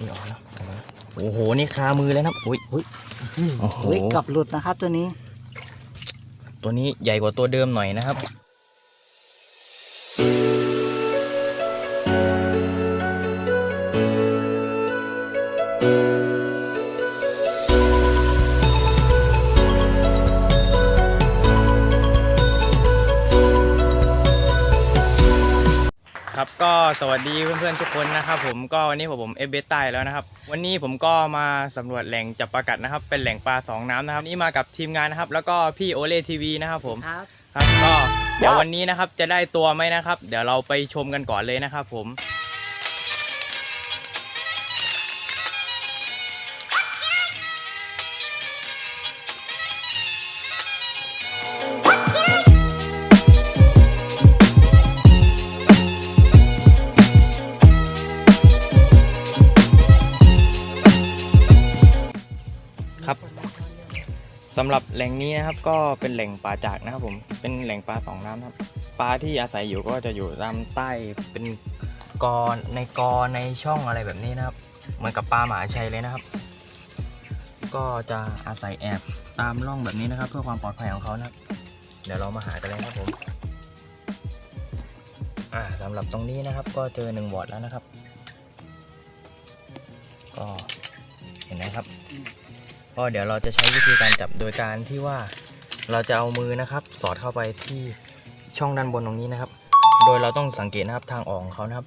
นี่ออกแล้วออกมาแล้วโอ้โห นี่คามือเลยนะครับอุ้ยอุ้ยโอ้โหเฮ้ยกลับหลุดนะครับตัวนี้ ตัวนี้ใหญ่กว่าตัวเดิมหน่อยนะครับ ครับก็สวัสดีเพื่อนๆทุกคนนะครับผมก็วันนี้ผมผมเอฟเบสใต้แล้วนะครับ วันนี้ผมก็มาสำรวจแหล่งจับปลากัดนะครับ เป็นแหล่งปลาสองน้ำนะครับนี่มากับทีมงานนะครับ แล้วก็พี่โอเล่ทีวีนะครับผมครับครับก็เดี๋ยววันนี้นะครับจะได้ตัวไหมนะครับ เดี๋ยวเราไปชมกันก่อนเลยนะครับผม สำหรับแหล่งนี้นะครับก็เป็นแหล่งปลาจากนะครับผมเป็นแหล่งปลาสองน้ำครับปลาที่อาศัยอยู่ก็จะอยู่ตามใต้เป็นกอในกอในช่องอะไรแบบนี้นะครับ เหมือนกับปลาหมาชัยเลยนะครับ ก็จะอาศัยแอบตามร่องแบบนี้นะครับ เพื่อความปลอดภัยของเขานะครับ เดี๋ยวเรามาหากันเลยนะครับผมอ่าสำหรับตรงนี้นะครับ ก็เจอหนึ่งวอร์ดแล้วนะครับ ก็เห็นไหมครับ ก็เดี๋ยวเราจะใช้วิธีการจับโดยการที่ว่าเราจะเอามือนะครับ สอดเข้าไปที่ช่องด้านบนตรงนี้นะครับ โดยเราต้องสังเกตนะครับทางออกของเขานะครับ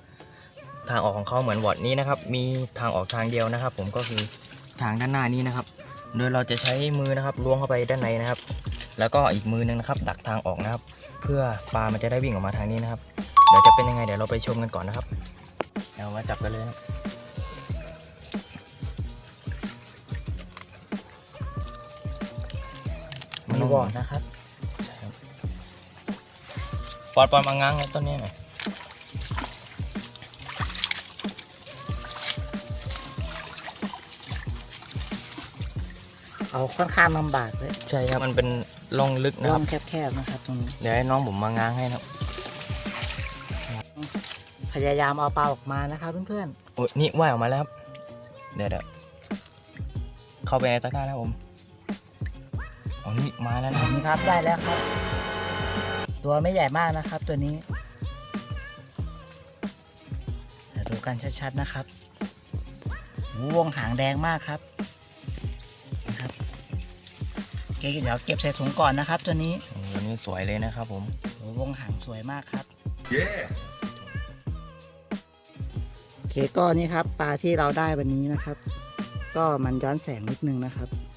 ทางออกของเขาเหมือนวอดนี้นะครับ มีทางออกทางเดียวนะครับ ผมก็คือทางด้านหน้านี้นะครับ โดยเราจะใช้มือนะครับล้วงเข้าไปด้านในนะครับ แล้วก็อีกมือนึงนะครับ ดักทางออกนะครับ เพื่อปลามันจะได้วิ่งออกมาทางนี้นะครับ เดี๋ยวจะเป็นยังไงเดี๋ยวเราไปชมกันก่อนนะครับเอามาจับกันเลยนะ ครับมีวอร์ดนะครับปอดปอดมาง้างต้นนี้หน่อยเอาค่อนข้างลำบากเลยใช่ครับมันเป็นร่องลึกนะร่คอรับ งแคบๆนะครับตรงนี้ เดี๋ยวให้น้องผมมาง้างให้นะครับพยายามเอาปลาออกมานะครับเพื่อนโอ้ยนี่ว่ายออกมาแล้วครับ เดี๋ยวเดี๋ยวเข้าไปในตะกร้าแล้วผม อ๋อนี่มาแล้วๆนะอันนี้ครับได้แล้วครับ ตัวไม่ใหญ่มากนะครับ ตัวนี้เดี๋ยวดูกันชัดๆนะครับหูวงหางแดงมากครับนะครับโอเคเดี๋ยวเก็บใส่ถุงก่อนนะครับ ตัวนี้โอ้โหนี่สวยเลยนะครับ ผมโอ้วงหางสวยมากครับโอเคก็นี่ครับปลาที่เราได้วันนี้นะครับ ก็มันย้อนแสงนิดนึงนะครับครับ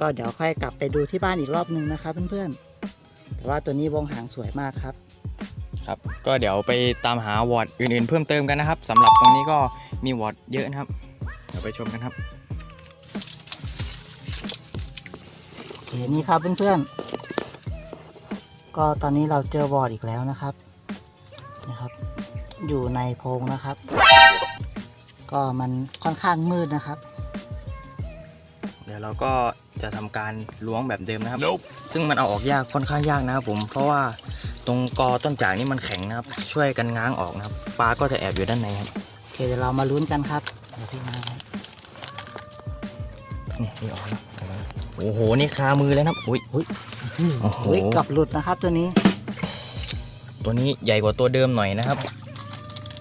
ก็เดี๋ยวค่อยกลับไปดูที่บ้านอีกรอบนึงนะครับเพื่อนๆ แต่ว่าตัวนี้วงหางสวยมากครับ ครับ ก็เดี๋ยวไปตามหาวอร์ดอื่นๆ เพิ่มเติมกันนะครับสำหรับตรงนี้ก็มีวอร์ดเยอะนะครับ เดี๋ยวไปชมกันครับโอเคนี่ครับเพื่อนๆ ก็ตอนนี้เราเจอบอร์ดอีกแล้วนะครับนะครับ อยู่ในโพรงนะครับ ก็มันค่อนข้างมืดนะครับ เดี๋ยวเราก็ จะทำการล้วงแบบเดิมนะครับซึ่งมันเอาออกยากค่อนข้างยากนะครับผมเพราะว่าตรงกอต้นจากนี่มันแข็งนะครับ ช่วยกันง้างออกนะครับปลาก็จะแอบอยู่ด้านในครับโอเคเดี๋ยวเรามาลุ้นกันครับเดี๋ยวพี่มาครับนี่นี่ออกแล้วออกมาแล้วโอ้โหนี่คามือเลยนะครับอุ้ยอุ้ยโอ้โหเฮ้ยกลับหลุดนะครับตัวนี้ ตัวนี้ใหญ่กว่าตัวเดิมหน่อยนะครับ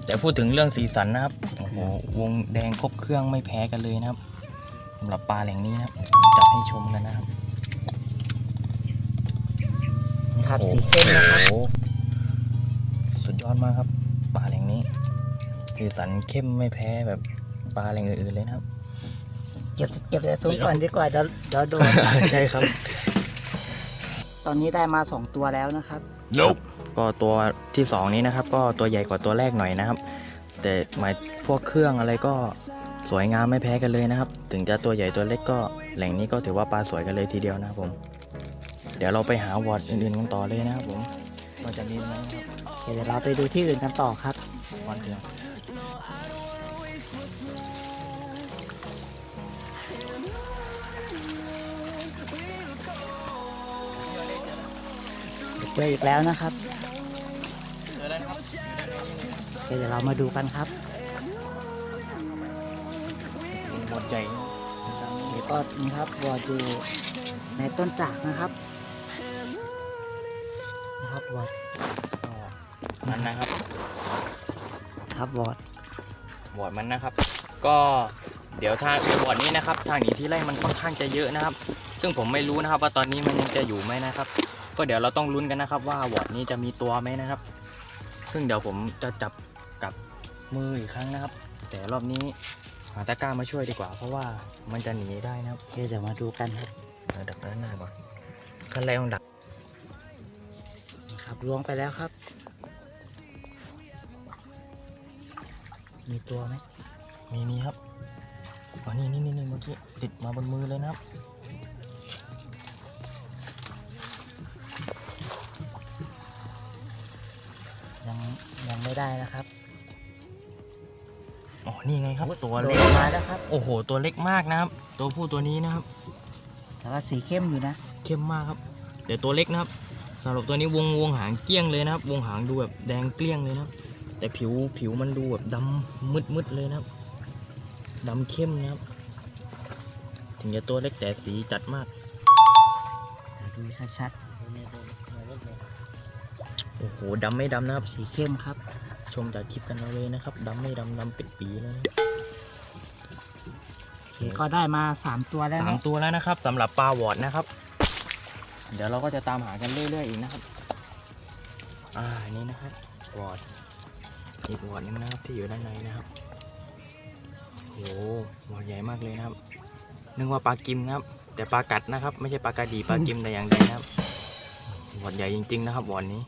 แต่พูดถึงเรื่องสีสันนะครับโอ้โหวงแดงครบเครื่องไม่แพ้กันเลยนะครับ สำหรับปลาแหล่งนี้นะครับจับให้ชมกันนะครับนี่ครับสีเข้มนะครับโอ้โหสุดยอดมากครับ ปลาแหล่งนี้สีสันเข้มไม่แพ้แบบปลาแหล่งอื่นๆเลยนะครับ เก็บเก็บแต่ซุ้มก่อนดีกว่าเดี๋ยวเดี๋ยวโดนใช่ครับ ตอนนี้ได้มาสองตัวแล้วนะครับก็ตัวที่สองนี้นะครับ ก็ตัวใหญ่กว่าตัวแรกหน่อยนะครับ แต่หมายพวกเครื่องอะไรก็ สวยงามไม่แพ้กันเลยนะครับ ถึงจะตัวใหญ่ตัวเล็กก็แหล่งนี้ก็ถือว่าปลาสวยกันเลยทีเดียวนะครับผม เดี๋ยวเราไปหาวอร์ดอื่นๆกันต่อเลยนะครับผมว่าจะมีไหมนะครับโอเคเดี๋ยวเราไปดูที่อื่นกันต่อครับวอร์ดเดียวเจออีกแล้วนะครับเจอแล้วครับโอเคเดี๋ยวเรามาดูกันครับ ใจแล้วก็นี่ครับวอดอยู่ในต้นจากนะครับนะครับวอดมันนะครับ ครับวอดบอร์ดมันนะครับ ก็เดี๋ยวทางบอร์ดนี้นะครับ ทางหนีที่ไล่มันค่อนข้างจะเยอะนะครับ ซึ่งผมไม่รู้นะครับ ว่าตอนนี้มันยังจะอยู่ไหมนะครับ ก็เดี๋ยวเราต้องลุ้นกันนะครับ ว่าบอร์ดนี้จะมีตัวไหมนะครับ ซึ่งเดี๋ยวผมจะจับกับมืออีกครั้งนะครับ แต่รอบนี้หาตะกร้ามาช่วยดีกว่า เพราะว่ามันจะหนีได้นะครับโอเคเดี๋ยวมาดูกันครับเราดักด้านหน้าก่อนขั้นแรกต้องดักครับล้วงไปแล้วครับ มีตัวไหมมีมีครับอ๋อนี่นี่นี่นี่เมื่อกี้ติดมาบนมือเลยนะครับยังยังไม่ได้นะครับอ๋อ นี่ไงครับตัวโดเล็ดกมาแล้วครับ โอ้โห ตัวเล็กมากนะครับ ตัวผู้ตัวนี้นะครับ แต่ว่าสีเข้มอยู่นะ เข้มมากครับ เดี๋ยวตัวเล็กนะครับสำหรับตัวนี้วงวงหางเกลี้ยงเลยนะครับ วงหางดูแบบแดงเกลี้ยงเลยนะครับ แต่ผิวผิวมันดูแบบดำมืดมืดๆเลยนะครับดำเข้มนะครับ ถึงจะตัวเล็กแต่สีจัดมากเดี๋ยวดูชัดโอ้โหดำไม่ดำนะครับๆสีเข้มครับ ชมจากคลิปกันเอาเลยนะครับดำไม่ดำดำเป็นปีเลยนะโอเคก็ได้มาสามตัวแล้วสามนะตัวแล้วนะครับสำหรับปลาวอร์ดนะครับ เดี๋ยวเราก็จะตามหากันเรื่อยๆอีกนะครับ อ่านี่นะครับวอร์ดอีกวอร์ดหนึงนะครับที่อยู่ด้านในนะครับโอ้โหวอร์ดใหญ่มากเลยนะครับ นึกว่าปลากิมนะครับ แต่ปลากัดนะครับ ไม่ใช่ปลากระดีปลากิมแต่อย่างใดนะครับวอร์ดใหญ่จริง ๆ นะครับวอร์ดนี้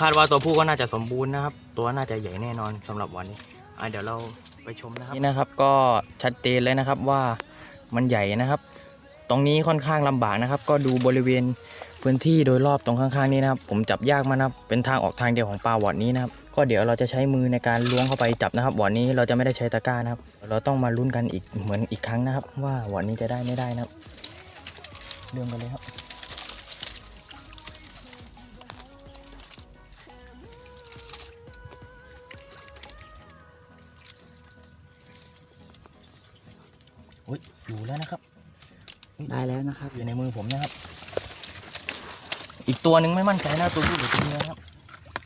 คาดว่าตัวผู้ก็น่าจะสมบูรณ์นะครับ ตัวน่าจะใหญ่แน่นอนสำหรับวอร์ดนี้อ่าเดี๋ยวเราไปชมนะครับนี่นะครับก็ชัดเจนเลยนะครับว่ามันใหญ่นะครับ ตรงนี้ค่อนข้างลำบากนะครับ ก็ดูบริเวณพื้นที่โดยรอบตรงข้างๆนี้นะครับ ผมจับยากมากนะครับเป็นทางออกทางเดียวของปลาวอดนี้นะครับ ก็เดี๋ยวเราจะใช้มือในการล้วงเข้าไปจับนะครับวอดนี้เราจะไม่ได้ใช้ตะกร้านะครับ เราต้องมาลุ้นกันอีกเหมือนอีกครั้งนะครับ ว่าวอดนี้จะได้ไม่ได้นะครับเริ่มกันเลยครับ อุ้ยอยู่แล้วนะครับ ได้แล้วนะครับ อยู่ในมือผมนะครับ อีกตัวหนึ่งไม่มั่นใจนะตัวผู้หรือตัวเมียนะครับ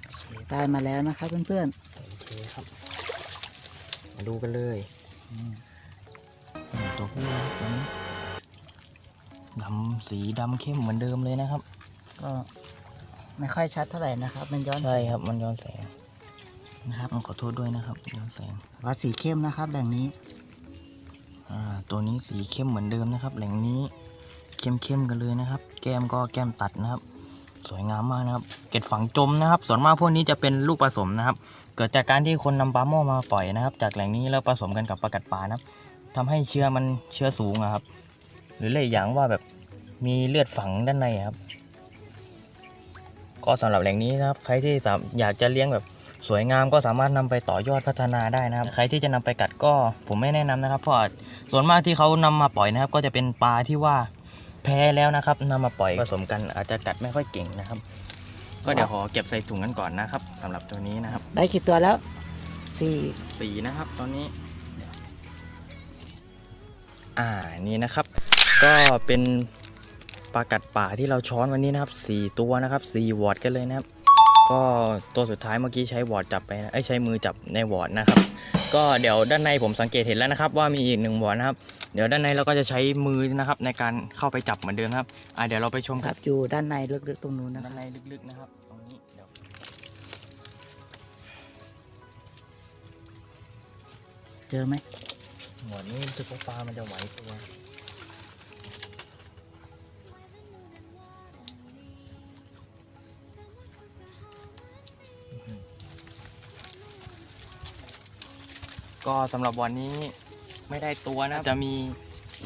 โอเคได้มาแล้วนะครับเพื่อนโอเคครับ มาดูกันเลยๆอืมอืมตัวผู้นะครับตัวนี้ดำสีดำเข้มเหมือนเดิมเลยนะครับ ก็ไม่ค่อยชัดเท่าไหร่นะครับ มันย้อนใช่ครับ มันย้อนแสงนะครับต้องขอโทษด้วยนะครับย้อนแสงแต่ว่าสีเข้มนะครับแหล่งนี้อ่า ตัวนี้สีเข้มเหมือนเดิมนะครับ แหล่งนี้เข้มๆกันเลยนะครับ แก้มก็แก้มตัดนะครับ สวยงามมากนะครับ เกล็ดฝังจมนะครับ ส่วนมากพวกนี้จะเป็นลูกผสมนะครับ เกิดจากการที่คนนำปลาหม้อมาปล่อยนะครับ จากแหล่งนี้แล้วผสมกันกับปลากัดป่านะครับทำให้เชื้อมันเชื้อสูงอะครับ หรือเลยกอย่างว่าแบบมีเลือดฝังด้านในครับ ก็สำหรับแหล่งนี้นะครับ ใครที่อยากจะเลี้ยงแบบสวยงามก็สามารถนำไปต่อยอดพัฒนาได้นะครับ ใครที่จะนำไปกัดก็ผมไม่แนะนำนะครับ เพราะ ส่วนมากที่เขานำมาปล่อยนะครับ ก็จะเป็นปลาที่ว่าแพ้แล้วนะครับนำมาปล่อยผสมกันอาจจะกัดไม่ค่อยเก่งนะครับ ก็เดี๋ยวขอเก็บใส่ถุงกันก่อนนะครับสำหรับตัวนี้นะครับ ได้กี่ตัวแล้วสี่สีนะครับตอนนี้ อ่านี่นะครับ ก็เป็นปลากัดป่าที่เราช้อนวันนี้นะครับสี่ตัวนะครับสี่วอร์ดกันเลยนะครับ ก็ตัวสุดท้ายเมื่อกี้ใช้วอร์ดจับไปนะไอ้ยใช้มือจับในวอร์ดนะครับ ก็เดี๋ยวด้านในผมสังเกตเห็นแล้วนะครับ ว่ามีอีกหนึ่งวอร์ดนะครับ เดี๋ยวด้านในเราก็จะใช้มือนะครับในการเข้าไปจับเหมือนเดิมครับอ่าเดี๋ยวเราไปชมคกัรันบอยู่ด้านในลึกๆตรงนู้นนะคด้ารับนในลึกๆนะครับตรงนี้เดี๋ยวเจอไหมหมวดนี้รู้สึกว่าปลามันจะไหวตัว ก็สำหรับวันนี้ไม่ได้ตัวนะจะมี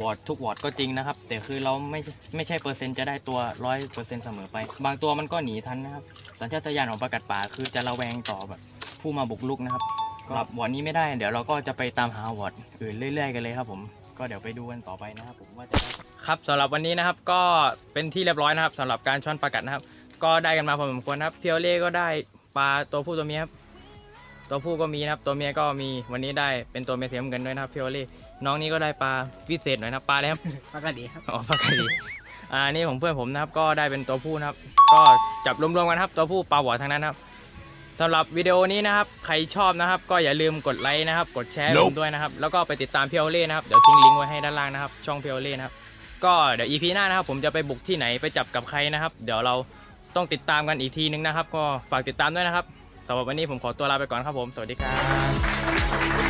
วอร์ดทุกวอร์ดก็จริงนะครับ แต่คือเราไม่ไม่ใช่เปอร์เซ็นต์จะได้ตัวร้อยเปอร์เซ็นต์เสมอไป บางตัวมันก็หนีทันนะครับสัญชาตญาณของปลากัดป่าคือจะระแวงต่อแบบผู้มาบุกลุกนะครับก็วอร์ดนี้ไม่ได้เดี๋ยวเราก็จะไปตามหาวอร์ดอื่นเรื่อยๆกันเลยครับผมก็เดี๋ยวไปดูกันต่อไปนะครับผมว่าจะได้ครับสำหรับวันนี้นะครับก็เป็นที่เรียบร้อยนะครับสำหรับการช้อนปลากัดนะครับ ก็ได้กันมาพอสมควรนะครับเพียวเล่ก็ได้ปลาตัวผู้ตัวเมียครับ ตัวผู้ก็มีนะครับตัวเมียก็มีวันนี้ได้เป็นตัวเมียสีน้ำเงินด้วยนะครับพี่โอเล่น้องนี้ก็ได้ปลาพิเศษหน่อยนะครับปลาอะไรครับปกติครับอ๋อปลากระดีอ่านี่ของเพื่อนผมนะครับก็ได้เป็นตัวผู้นะครับ ก็จับรวมๆกันครับ ตัวผู้ปลาหวอทั้งนั้นครับสำหรับวิดีโอนี้นะครับใครชอบนะครับ ก็อย่าลืมกดไลค์นะครับ กดแชร์ให้ผมด้วยนะครับ แล้วก็ไปติดตามพี่โอเล่นะครับเดี๋ยวทิ้งลิงก์ไว้ให้ด้านล่างนะครับ ช่องพี่โอเล่นะครับก็เดี๋ยว EP หน้านะครับ ผมจะไปบุกที่ไหนไปจับกับใครนะครับ เดี๋ยวเราต้องติดตามกันอีกทีนึงนะครับ ก็ฝากติดตามด้วยนะครับ สำหรับวันนี้ผมขอตัวลาไปก่อนครับผม สวัสดีครับ